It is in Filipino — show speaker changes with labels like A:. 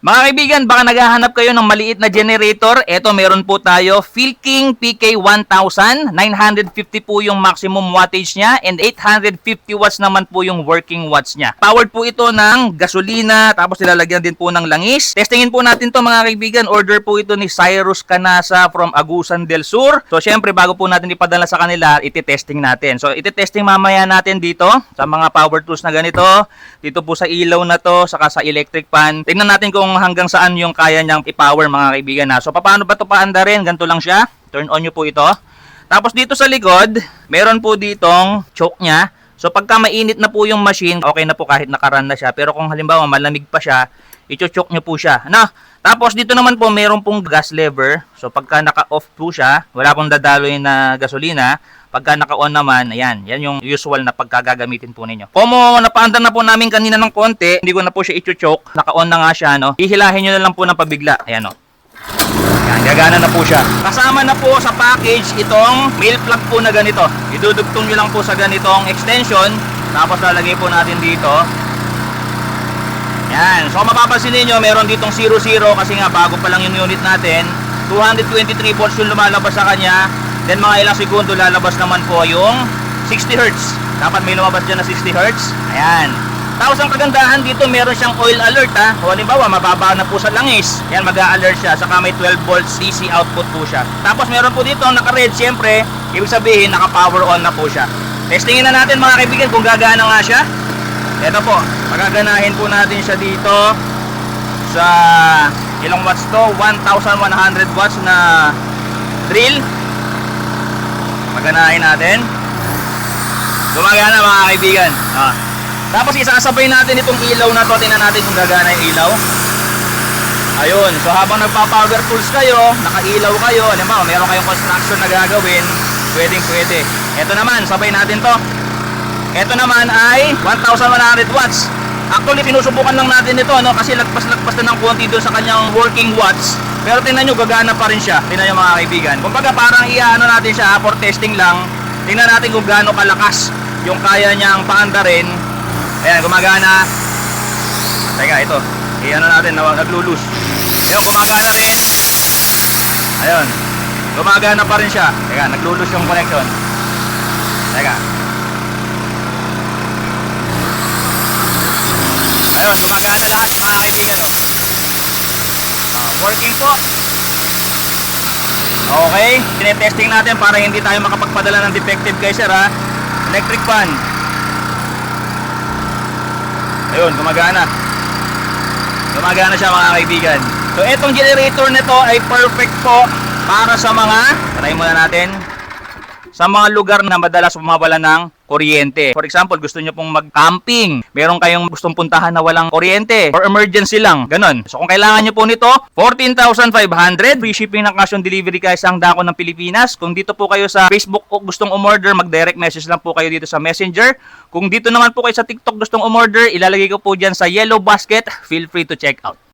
A: Mga kaibigan, baka naghahanap kayo ng maliit na generator. Ito, meron po tayo. Philking PK1000. 950 po yung maximum wattage niya and 850 watts naman po yung working watts niya. Powered po ito ng gasolina, tapos nilalagyan din po ng langis. Testingin po natin to mga kaibigan. Order po ito ni Cyrus Canasa from Agusan del Sur. So, syempre, bago po natin ipadala sa kanila, iti-testing natin. So, iti-testing mamaya natin dito sa mga power tools na ganito. Dito po sa ilaw na to, saka sa electric pan. Tingnan natin kung hanggang saan yung kaya niyang i-power mga kaibigan na. So, paano ba ito paanda rin? Ganito lang siya. Turn on nyo po ito. Tapos dito sa likod, meron po ditong choke niya. So, pagka mainit na po yung machine, okay na po kahit nakaran na siya. Pero kung halimbawa malamig pa siya, i-choke nyo po siya. Na, tapos dito naman po meron pong gas lever. So pagka naka-off po siya, wala pong dadaloy na gasolina. Pagka naka-on naman, ayan, yan yung usual na pagkagagamitin po ninyo. Como napaandar na po namin kanina ng konti, hindi ko na po siya i-choke. Naka-on na nga siya, no. Hihilahin nyo na lang po ng pabigla. Ayan, no. Yan, gagana na po siya. Kasama na po sa package itong mail plug po na ganito. Idudugtong nyo lang po sa ganitong extension. Tapos lalagay po natin dito. Yan. So mapapansin niyo meron ditong 00 kasi nga bago pa lang yung unit natin. 223 volts yung lumalabas sa kanya. Then mga ilang segundo lalabas naman po yung 60 Hz. Dapat may lumabas dyan na 60 Hz. Ayan. Tapos ang kagandahan dito, meron siyang oil alert ha. O halimbawa, mababa na po sa langis. Yan, mag-a-alert siya. Saka may 12 volts DC output po siya. Tapos meron po dito, naka-red siyempre. Ibig sabihin, naka-power on na po siya. Testingin na natin mga kaibigan kung gagana nga siya. Ito po, magaganahin po natin siya dito sa ilang watts to? 1,100 watts na drill. Maganahin natin. Gumagana mga kaibigan. Ah. Tapos isasabay natin itong ilaw na to. Tingnan natin kung gagana yung ilaw. Ayun. So habang nagpa-power tools kayo, nakailaw kayo, mo, meron kayong construction na gagawin, pwedeng pwede. Ito naman, sabay natin to. Ito naman ay 1,100 watts. Actually, sinusubukan lang natin ito no? kasi lagpas-lagpas na ng konti doon sa kanyang working watts. Pero tingnan nyo, gagana pa rin siya. Tingnan nyo mga kaibigan. Kumbaga parang iano natin siya for testing lang. Tingnan natin kung gaano kalakas yung kaya niyang paandarin. Ayan, gumagana. Teka, ito. Iano natin, na naglulus. Ayun, gumagana rin. Ayun. Gumagana pa rin siya. Teka, naglulus yung connection. Teka. Ayun, gumagana lahat mga kaibigan. Oh. Ah, working po. Okay, tinetesting natin para hindi tayo makapagpadala ng defective kay sir ha. Electric fan. Ayun, gumagana. Gumagana siya mga kaibigan. So etong generator nito ay perfect po para sa mga, try muna natin, sa mga lugar na madalas bumabala ng kuryente. For example, gusto nyo pong mag-camping, meron kayong gustong puntahan na walang kuryente, or emergency lang, ganun. So kung kailangan nyo po nito, 14,500, free shipping ng cash on delivery kayo sa dako ng Pilipinas. Kung dito po kayo sa Facebook o gustong umorder, mag-direct message lang po kayo dito sa Messenger. Kung dito naman po kayo sa TikTok gustong umorder, ilalagay ko po dyan sa yellow basket, feel free to check out.